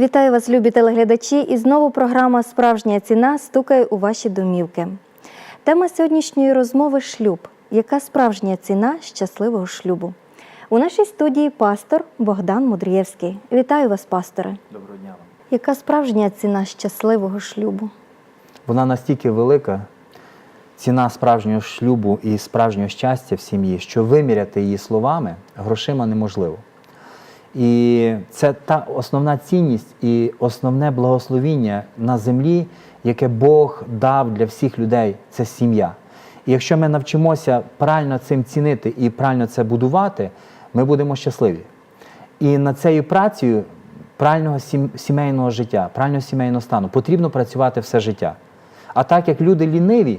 Вітаю вас, любі телеглядачі! І знову програма Справжня ціна стукає у ваші домівки. Тема сьогоднішньої розмови шлюб. Яка справжня ціна щасливого шлюбу? У нашій студії пастор Богдан Мудрієвський. Вітаю вас, пасторе. Доброго дня вам. Яка справжня ціна щасливого шлюбу? Вона настільки велика, ціна справжнього шлюбу і справжнього щастя в сім'ї, що виміряти її словами грошима неможливо. І це та основна цінність і основне благословіння на землі, яке Бог дав для всіх людей це сім'я. І якщо ми навчимося правильно цим цінити і правильно це будувати, ми будемо щасливі. І над цією працею правильного сімейного життя, правильного сімейного стану потрібно працювати все життя. А так як люди ліниві,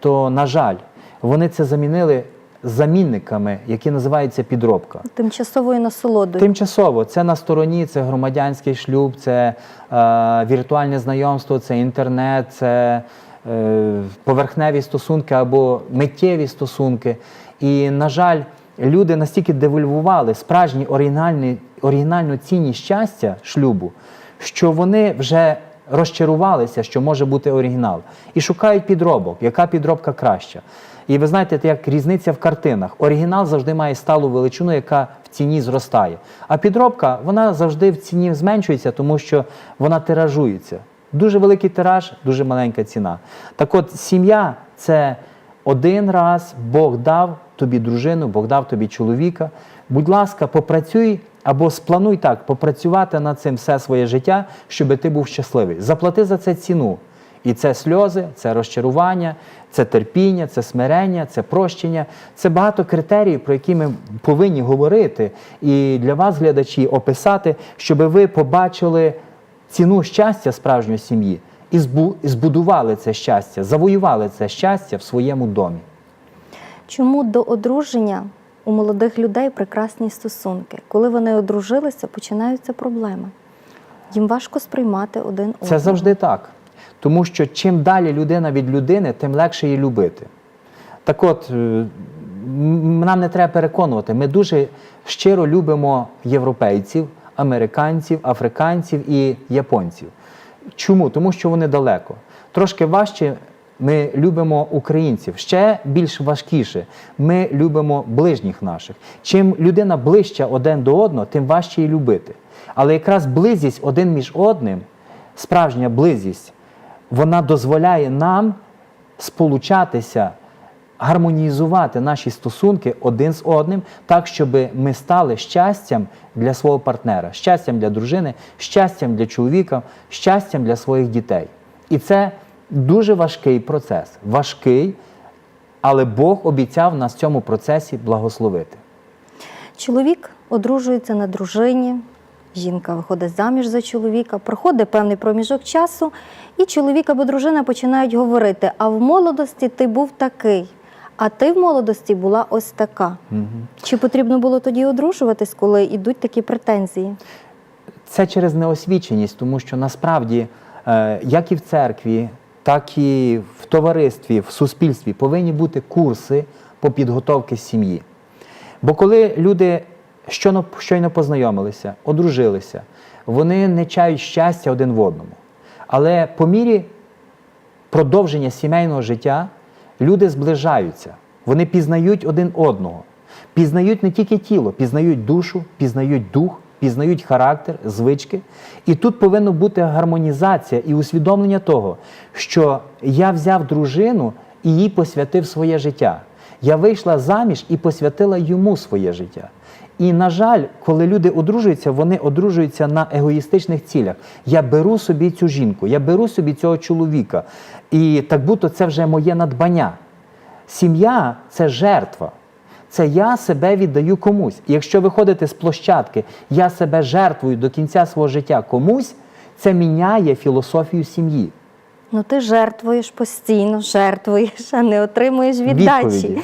то, на жаль, вони це замінили замінниками, які називаються підробка. Тимчасовою насолодою. Тимчасово це на стороні, це громадянський шлюб, це е, віртуальне знайомство, це інтернет, це е, поверхневі стосунки або миттєві стосунки. І, на жаль, люди настільки девальвували справжній оригінальний, оригінальну цінність щастя шлюбу, що вони вже розчарувалися, що може бути оригінал, і шукають підробок, яка підробка краща. І ви знаєте, це як різниця в картинах. Оригінал завжди має сталу величину, яка в ціні зростає. А підробка вона завжди в ціні зменшується, тому що вона тиражується. Дуже великий тираж, дуже маленька ціна. Так от, сім'я це один раз Бог дав тобі дружину, Бог дав тобі чоловіка. Будь ласка, попрацюй або сплануй так, попрацювати над цим все своє життя, щоб ти був щасливий. Заплати за це ціну. І це сльози, це розчарування, це терпіння, це смирення, це прощення. Це багато критеріїв, про які ми повинні говорити. І для вас, глядачі, описати, щоб ви побачили ціну щастя справжньої сім'ї і збудували це щастя, завоювали це щастя в своєму домі. Чому до одруження у молодих людей прекрасні стосунки? Коли вони одружилися, починаються проблеми. Їм важко сприймати один одного. Це завжди так. Тому що чим далі людина від людини, тим легше її любити. Так от, е, нам не треба переконувати, ми дуже щиро любимо європейців, американців, африканців і японців. Чому? Тому що вони далеко. Трошки важче ми любимо українців. Ще більш важкіше ми любимо ближніх наших. Чим людина ближча один до одного, тим важче її любити. Але якраз близість один між одним, справжня близість, вона дозволяє нам сполучатися, гармонізувати наші стосунки один з одним, так, щоб ми стали щастям для свого партнера, щастям для дружини, щастям для чоловіка, щастям для своїх дітей. І це дуже важкий процес. Важкий, але Бог обіцяв нас в цьому процесі благословити. Чоловік одружується на дружині, жінка виходить заміж за чоловіка, проходить певний проміжок часу, і чоловік або дружина починають говорити: а в молодості ти був такий, а ти в молодості була ось така. Чи потрібно було тоді одружуватись, коли йдуть такі претензії? Це через неосвіченість, тому що насправді, е, як і в церкві, так і в товаристві, в суспільстві повинні бути курси по підготовці сім'ї. Бо коли люди щойно, познайомилися, одружилися, вони не чають щастя один в одному. Але по мірі продовження сімейного життя люди зближаються, вони пізнають один одного, пізнають не тільки тіло, пізнають душу, пізнають дух, пізнають характер, звички. І тут повинна бути гармонізація і усвідомлення того, що я взяв дружину і їй посвятив своє життя. Я вийшла заміж і посвятила йому своє життя. І, на жаль, коли люди одружуються, вони одружуються на егоїстичних цілях. Я беру собі цю жінку, я беру собі цього чоловіка. І так будто це вже моє надбання. Сім'я це жертва. Це я себе віддаю комусь. І якщо ви ходите з площадки, я себе жертвую до кінця свого життя комусь, це міняє філософію сім'ї. Ну ти жертвуєш постійно, жертвуєш, а не отримуєш віддачі. Відповіді.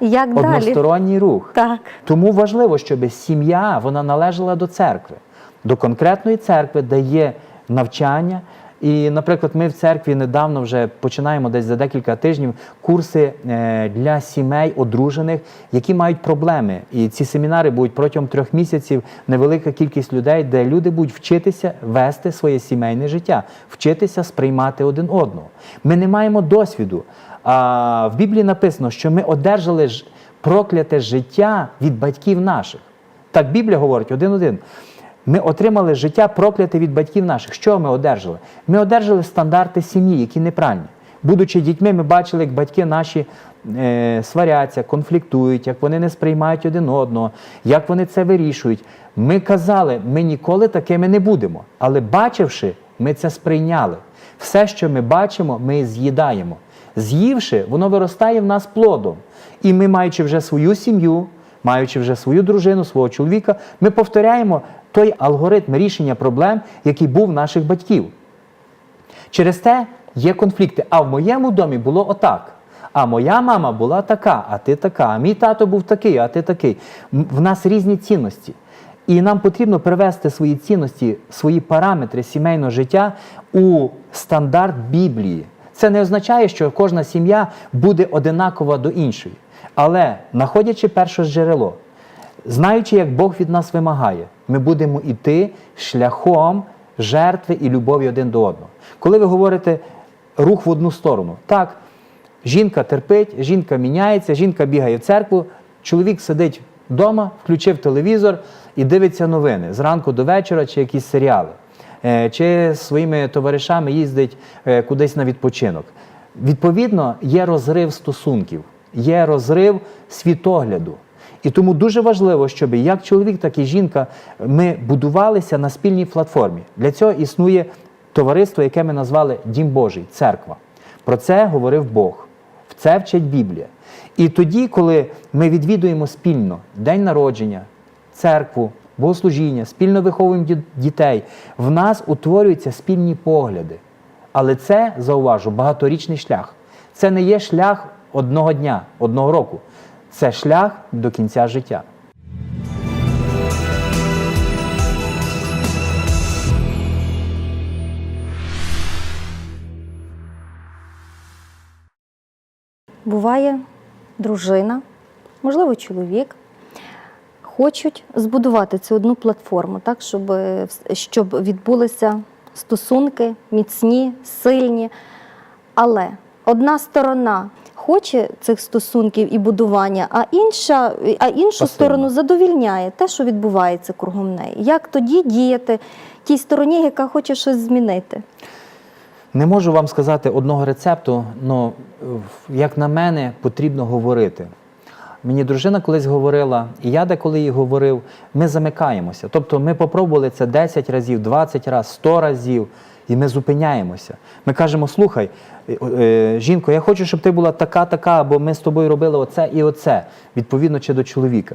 Як далі? Односторонній рух. Так. Тому важливо, щоб сім'я вона належала до церкви, до конкретної церкви, де є навчання, І, наприклад, ми в церкві недавно вже починаємо десь за декілька тижнів курси е, для сімей одружених, які мають проблеми. І ці семінари будуть протягом трьох місяців невелика кількість людей, де люди будуть вчитися вести своє сімейне життя, вчитися сприймати один одного. Ми не маємо досвіду. А в Біблії написано, що ми одержали прокляте життя від батьків наших. Так Біблія говорить один-один. Ми отримали життя прокляте від батьків наших. Що ми одержали? Ми одержали стандарти сім'ї, які неправильні. Будучи дітьми, ми бачили, як батьки наші е, сваряться, конфліктують, як вони не сприймають один одного, як вони це вирішують. Ми казали, ми ніколи такими не будемо. Але бачивши, ми це сприйняли. Все, що ми бачимо, ми з'їдаємо. З'ївши, воно виростає в нас плодом. І ми, маючи вже свою сім'ю, маючи вже свою дружину, свого чоловіка, ми повторяємо той алгоритм рішення проблем, який був в наших батьків. Через те є конфлікти. А в моєму домі було отак. А моя мама була така, а ти така. А мій тато був такий, а ти такий. В нас різні цінності. І нам потрібно привести свої цінності, свої параметри сімейного життя у стандарт Біблії. Це не означає, що кожна сім'я буде одинакова до іншої. Але, знаходячи перше джерело, знаючи, як Бог від нас вимагає, ми будемо йти шляхом жертви і любові один до одного. Коли ви говорите рух в одну сторону, так, жінка терпить, жінка міняється, жінка бігає в церкву, чоловік сидить вдома, включив телевізор і дивиться новини зранку до вечора чи якісь серіали. Е, Чи своїми товаришами їздить е, кудись на відпочинок. Відповідно, є розрив стосунків, є розрив світогляду. І тому дуже важливо, щоб як чоловік, так і жінка ми будувалися на спільній платформі. Для цього існує товариство, яке ми назвали Дім Божий, церква. Про це говорив Бог. В це вчить Біблія. І тоді, коли ми відвідуємо спільно день народження, церкву, богослужіння, спільно виховуємо дітей, в нас утворюються спільні погляди. Але це, зауважу, багаторічний шлях. Це не є шлях одного дня, одного року. Це шлях до кінця життя. Буває, дружина, можливо, чоловік, хочуть збудувати цю одну платформу, так, щоб, щоб відбулися стосунки міцні, сильні. Але одна сторона хоче цих стосунків і будування, а інша, а іншу Пасивна. сторону задовільняє те, що відбувається кругом неї. Як тоді діяти тій стороні, яка хоче щось змінити? Не можу вам сказати одного рецепту, але як на мене, потрібно говорити. Мені дружина колись говорила, і я деколи їй говорив, ми замикаємося. Тобто ми попробували це 10 разів, 20 разів, 100 разів, і ми зупиняємося. Ми кажемо: слухай, е, е, жінко, я хочу, щоб ти була така, така, бо ми з тобою робили оце і оце, відповідно чи до чоловіка.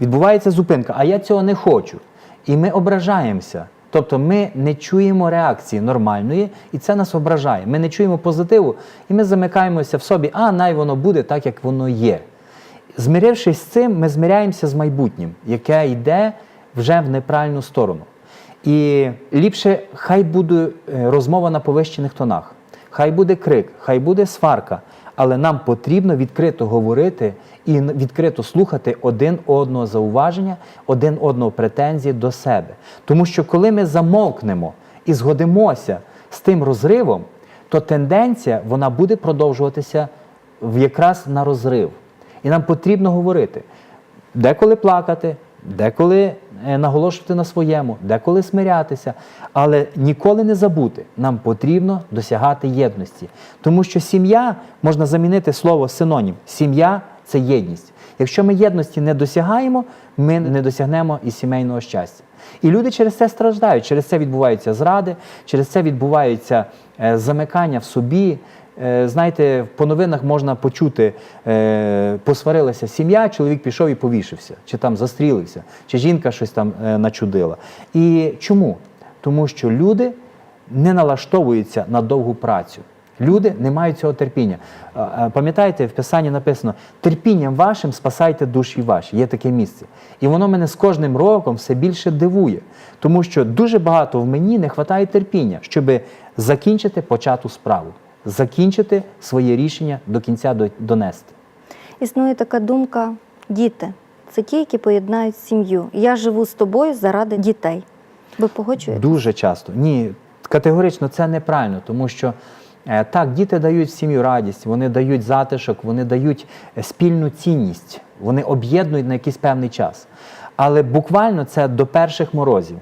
Відбувається зупинка, а я цього не хочу. І ми ображаємося. Тобто ми не чуємо реакції нормальної, і це нас ображає. Ми не чуємо позитиву, і ми замикаємося в собі, а най воно буде так, як воно є. Змирившись з цим, ми змиряємося з майбутнім, яке йде вже в неправильну сторону. І ліпше хай буде е, розмова на повищених тонах, хай буде крик, хай буде сварка, але нам потрібно відкрито говорити і відкрито слухати один одного зауваження, один одного претензії до себе. Тому що коли ми замовкнемо і згодимося з тим розривом, то тенденція вона буде продовжуватися якраз на розрив. І нам потрібно говорити, деколи плакати, деколи наголошувати на своєму, деколи смирятися, але ніколи не забути, нам потрібно досягати єдності. Тому що сім'я можна замінити слово синонім. Сім'я це єдність. Якщо ми єдності не досягаємо, ми не досягнемо і сімейного щастя. І люди через це страждають, через це відбуваються зради, через це відбуваються е, замикання в собі. Е, Знаєте, по новинах можна почути, е, посварилася сім'я, чоловік пішов і повішився, чи там застрілився, чи жінка щось там е, начудила. І чому? Тому що люди не налаштовуються на довгу працю. Люди не мають цього терпіння. Пам'ятаєте, в Писанні написано: терпінням вашим спасайте душі ваші. Є таке місце. І воно мене з кожним роком все більше дивує, тому що дуже багато в мені не вистачає терпіння, щоб закінчити почату справу, закінчити своє рішення до кінця до- донести. Існує така думка: діти це ті, які поєднають сім'ю. Я живу з тобою заради дітей. Ви погоджуєте? Дуже часто. Ні, категорично це неправильно, тому що е, так, діти дають сім'ю радість, вони дають затишок, вони дають е, спільну цінність, вони об'єднують на якийсь певний час. Але буквально це до перших морозів,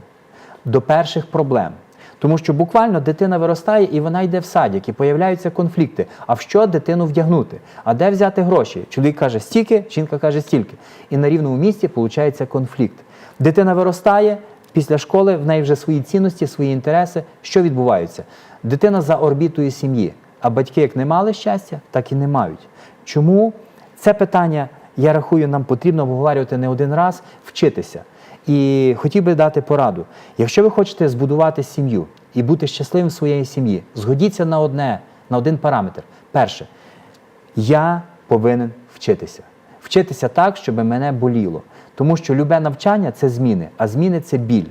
до перших проблем. Тому що буквально дитина виростає і вона йде в садик, і появляються конфлікти. А в що дитину вдягнути? А де взяти гроші? Чоловік каже стільки, жінка каже стільки. І на рівному місці виходить конфлікт. Дитина виростає, після школи в неї вже свої цінності, свої інтереси. Що відбувається? Дитина за орбітою сім'ї. А батьки, як не мали щастя, так і не мають. Чому це питання, я рахую, нам потрібно обговорювати не один раз, вчитися. І хотів би дати пораду. Якщо ви хочете збудувати сім'ю і бути щасливим в своєї сім'ї, згодіться на одне, на один параметр. Перше, я повинен вчитися. Вчитися так, щоб мене боліло. Тому що любе навчання це зміни, а зміни це біль.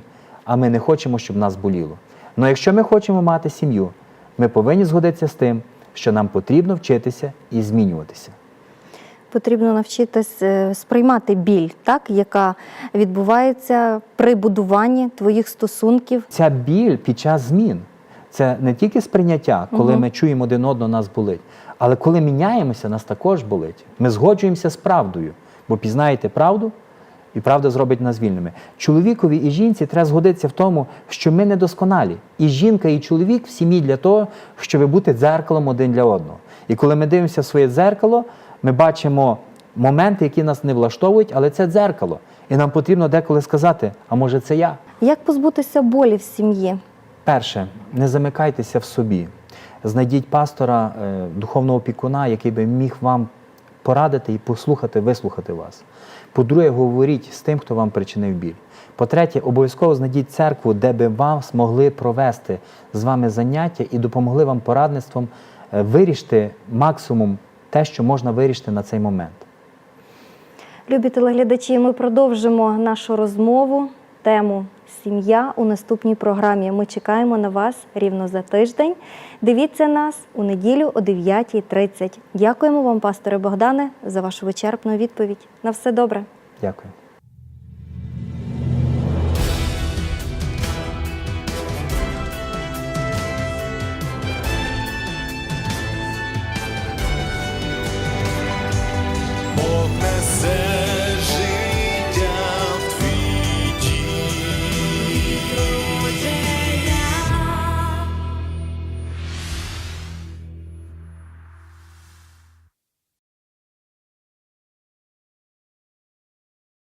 А ми не хочемо, щоб нас боліло. Але якщо ми хочемо мати сім'ю, ми повинні згодитися з тим, що нам потрібно вчитися і змінюватися. Потрібно навчитись е, сприймати біль, так, яка відбувається при будуванні твоїх стосунків. Ця біль під час змін це не тільки сприйняття, коли ми чуємо один одного, нас болить, але коли міняємося, нас також болить. Ми згоджуємося з правдою, бо пізнаєте правду, і правда зробить нас вільними. Чоловікові і жінці треба згодитися в тому, що ми недосконалі. І жінка, і чоловік в сім'ї для того, щоб бути дзеркалом один для одного. І коли ми дивимося в своє дзеркало, ми бачимо моменти, які нас не влаштовують, але це дзеркало. І нам потрібно деколи сказати: а може це я? Як позбутися болі в сім'ї? Перше, не замикайтеся в собі. Знайдіть пастора, е, духовного опікуна, який би міг вам порадити і послухати, вислухати вас. По-друге, говоріть з тим, хто вам причинив біль. По-третє, обов'язково знайдіть церкву, де би вам змогли провести з вами заняття і допомогли вам порадництвом е, вирішити максимум те, що можна вирішити на цей момент. Любі телеглядачі, ми продовжимо нашу розмову, тему сім'я у наступній програмі. Ми чекаємо на вас рівно за тиждень. Дивіться нас у неділю о 9.30. Дякуємо вам, пасторе Богдане, за вашу вичерпну відповідь. На все добре. Дякую.